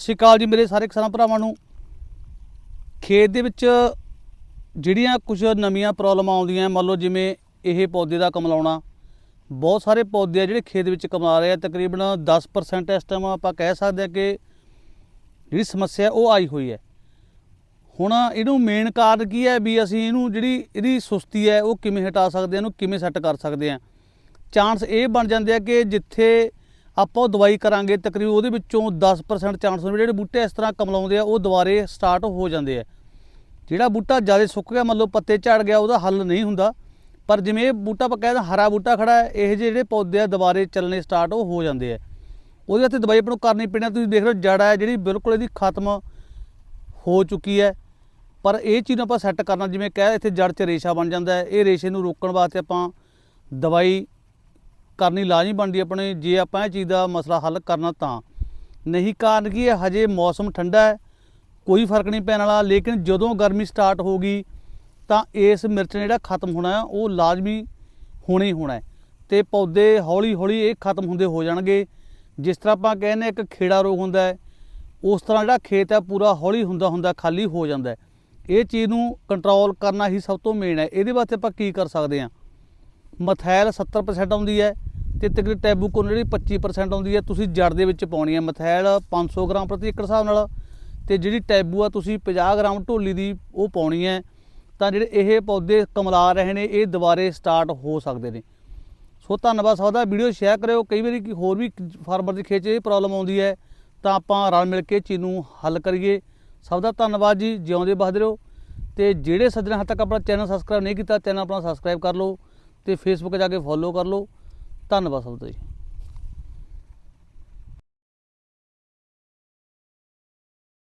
ਸਤਿ ਸ਼੍ਰੀ ਅਕਾਲ ਜੀ ਮੇਰੇ ਸਾਰੇ ਕਿਸਾਨ ਭਰਾਵਾਂ ਨੂੰ। ਖੇਤ ਦੇ ਵਿੱਚ ਜਿਹੜੀਆਂ ਕੁਝ ਨਵੀਆਂ ਪ੍ਰੋਬਲਮਾਂ ਆਉਂਦੀਆਂ, ਮੰਨ ਲਓ ਜਿਵੇਂ ਇਹ ਪੌਦੇ ਦਾ ਕਮਲਾਉਣਾ ਬਹੁਤ ਸਾਰੇ ਪੌਦੇ ਆ ਜਿਹੜੇ ਖੇਤ ਵਿੱਚ ਕਮਲਾ ਰਹੇ ਆ, ਤਕਰੀਬਨ 10% ਇਸ ਟਾਈਮ ਆਪਾਂ ਕਹਿ ਸਕਦੇ ਆ ਕਿ ਜਿਹੜੀ ਸਮੱਸਿਆ ਉਹ ਆਈ ਹੋਈ ਹੈ। ਹੁਣ ਇਹਨੂੰ ਮੇਨ ਕਾਰਨ ਕੀ ਹੈ ਵੀ ਅਸੀਂ ਇਹਨੂੰ ਜਿਹੜੀ ਇਹਦੀ ਸੁਸਤੀ ਹੈ ਉਹ ਕਿਵੇਂ ਹਟਾ ਸਕਦੇ ਹਾਂ ਇਹਨੂੰ ਕਿਵੇਂ ਸੈੱਟ ਕਰ ਸਕਦੇ ਹਾਂ ਚਾਂਸ ਇਹ ਬਣ ਜਾਂਦੇ ਆ ਕਿ ਜਿੱਥੇ ਆਪਾਂ ਉਹ ਦਵਾਈ ਕਰਾਂਗੇ, ਤਕਰੀਬਨ ਉਹਦੇ ਵਿੱਚੋਂ 10% ਚਾਂਸ ਹੁੰਦੇ ਜਿਹੜੇ ਬੂਟੇ ਇਸ ਤਰ੍ਹਾਂ ਕਮਲਾਉਂਦੇ ਆ, ਉਹ ਦੁਬਾਰੇ ਸਟਾਰਟ ਹੋ ਜਾਂਦੇ ਆ। ਜਿਹੜਾ ਬੂਟਾ ਜ਼ਿਆਦਾ ਸੁੱਕ ਗਿਆ ਮਤਲਬ ਪੱਤੇ ਝੜ ਗਿਆ, ਉਹਦਾ ਹੱਲ ਨਹੀਂ ਹੁੰਦਾ। ਪਰ ਜਿਵੇਂ ਇਹ ਬੂਟਾ ਆਪਾਂ ਕਹਿੰਦੇ ਹਰਾ ਬੂਟਾ ਖੜਾ ਹੈ, ਇਹ ਜਿਹੇ ਜਿਹੜੇ ਪੌਦੇ ਆ ਦੁਬਾਰੇ ਚੱਲਣੇ ਸਟਾਰਟ ਉਹ ਹੋ ਜਾਂਦੇ ਆ। ਉਹਦੇ ਵਾਸਤੇ ਦਵਾਈ ਆਪਾਂ ਨੂੰ ਕਰਨੀ ਪੈਣੀ ਤੁਸੀਂ ਦੇਖ ਰਹੇ ਹੋ ਜੜ ਹੈ, ਜਿਹੜੀ ਬਿਲਕੁਲ ਇਹਦੀ ਖਤਮ ਹੋ ਚੁੱਕੀ ਹੈ। ਪਰ ਇਹ ਚੀਜ਼ ਨੂੰ ਆਪਾਂ ਸੈੱਟ ਕਰਨਾ, ਜਿਵੇਂ ਕਹਿ ਇੱਥੇ ਜੜ 'ਚ ਰੇਸ਼ਾ ਬਣ ਜਾਂਦਾ ਹੈ, ਇਹ ਰੇਸ਼ੇ ਨੂੰ ਰੋਕਣ ਵਾਸਤੇ ਆਪਾਂ ਦਵਾਈ ਕਰਨੀ ਲਾਜ਼ਮੀ ਬਣਦੀ ਆਪਣੇ, ਜੇ ਆਪਾਂ ਇਹ ਚੀਜ਼ ਦਾ ਮਸਲਾ ਹੱਲ ਕਰਨਾ ਤਾਂ। ਨਹੀਂ ਕਾਰਨ ਕੀ ਹੈ? ਹਜੇ ਮੌਸਮ ਠੰਡਾ ਹੈ, ਕੋਈ ਫ਼ਰਕ ਨਹੀਂ ਪੈਣ ਵਾਲਾ, ਲੇਕਿਨ ਜਦੋਂ ਗਰਮੀ ਸਟਾਰਟ ਹੋ ਗਈ, ਤਾਂ ਇਸ ਮਿਰਚ ਨੇ ਜਿਹੜਾ ਖਤਮ ਹੋਣਾ ਹੈ, ਉਹ ਲਾਜ਼ਮੀ ਹੋਣਾ ਹੀ ਹੋਣਾ ਹੈ। ਤੇ ਪੌਦੇ ਹੌਲੀ ਹੌਲੀ ਇਹ ਖਤਮ ਹੁੰਦੇ ਹੋ ਜਾਣਗੇ। ਜਿਸ ਤਰ੍ਹਾਂ ਆਪਾਂ ਕਹਿੰਦੇ ਇੱਕ ਖੇੜਾ ਰੋਗ ਹੁੰਦਾ ਹੈ, ਉਸ ਤਰ੍ਹਾਂ ਜਿਹੜਾ ਖੇਤ ਹੈ, ਪੂਰਾ ਹੌਲੀ ਹੁੰਦਾ ਹੁੰਦਾ, ਖਾਲੀ ਹੋ ਜਾਂਦਾ ਹੈ। ਇਹ ਚੀਜ਼ ਨੂੰ ਕੰਟਰੋਲ ਕਰਨਾ ਹੀ ਸਭ ਤੋਂ ਮੇਨ ਹੈ। ਇਹਦੇ ਵਾਸਤੇ ਆਪਾਂ ਕੀ ਕਰ ਸਕਦੇ ਹਾਂ? ਮਥੈਲ 70% ਆਉਂਦੀ ਹੈ ਤੇ ਤਕਰੀਬਨ ਟੈਬੂਕੋਨ ਜਿਹੜੀ 25% ਆਉਂਦੀ ਹੈ, ਤੁਸੀਂ ਜੜ ਦੇ ਵਿੱਚ ਪਾਉਣੀ ਹੈ ਮਥੈਲ 500 ਗ੍ਰਾਮ ਪ੍ਰਤੀ ਏਕੜ ਹਿਸਾਬ ਨਾਲ। ਤੇ ਜਿਹੜੀ ਟੈਬੂ ਆ, ਤੁਸੀਂ 50 ਗ੍ਰਾਮ ਢੋਲੀ ਦੀ ਉਹ ਪਾਉਣੀ ਹੈ। ਤਾਂ ਜਿਹੜੇ ਇਹ ਪੌਦੇ ਕਮਲਾ ਰਹੇ ਨੇ, ਇਹ ਦੁਬਾਰੇ ਸਟਾਰਟ ਹੋ ਸਕਦੇ ਨੇ। ਸੋ ਧੰਨਵਾਦ ਸਭ ਦਾ। ਵੀਡੀਓ ਸ਼ੇਅਰ ਕਰਿਓ। ਕਈ ਵਾਰੀ ਕੀ ਹੋਰ ਵੀ ਫਾਰਮਰ ਦੀ ਖੇਤ 'ਚ ਇਹ ਪ੍ਰੋਬਲਮ ਆਉਂਦੀ ਹੈ, ਤਾਂ ਆਪਾਂ ਰਲ ਮਿਲ ਕੇ ਚੀਜ਼ ਨੂੰ ਹੱਲ ਕਰੀਏ। ਸਭ ਦਾ ਧੰਨਵਾਦ ਜੀ। ਜਿਉਂਦੇ ਬਸਦੇ ਰਹੋ। ਤੇ ਜਿਹੜੇ ਸੱਜਣ ਹੱਦ ਤੱਕ ਆਪਣਾ ਚੈਨਲ ਸਬਸਕ੍ਰਾਈਬ ਨਹੀਂ ਕੀਤਾ ਚੈਨਲ ਆਪਣਾ ਸਬਸਕ੍ਰਾਈਬ ਕਰ ਲਓ। ਤੇ ਫੇਸਬੁੱਕ ਜਾ ਕੇ ਫੋਲੋ ਕਰ ਲਓ। ਧੰਨਵਾਦ ਸਭ ਦਾ ਜੀ।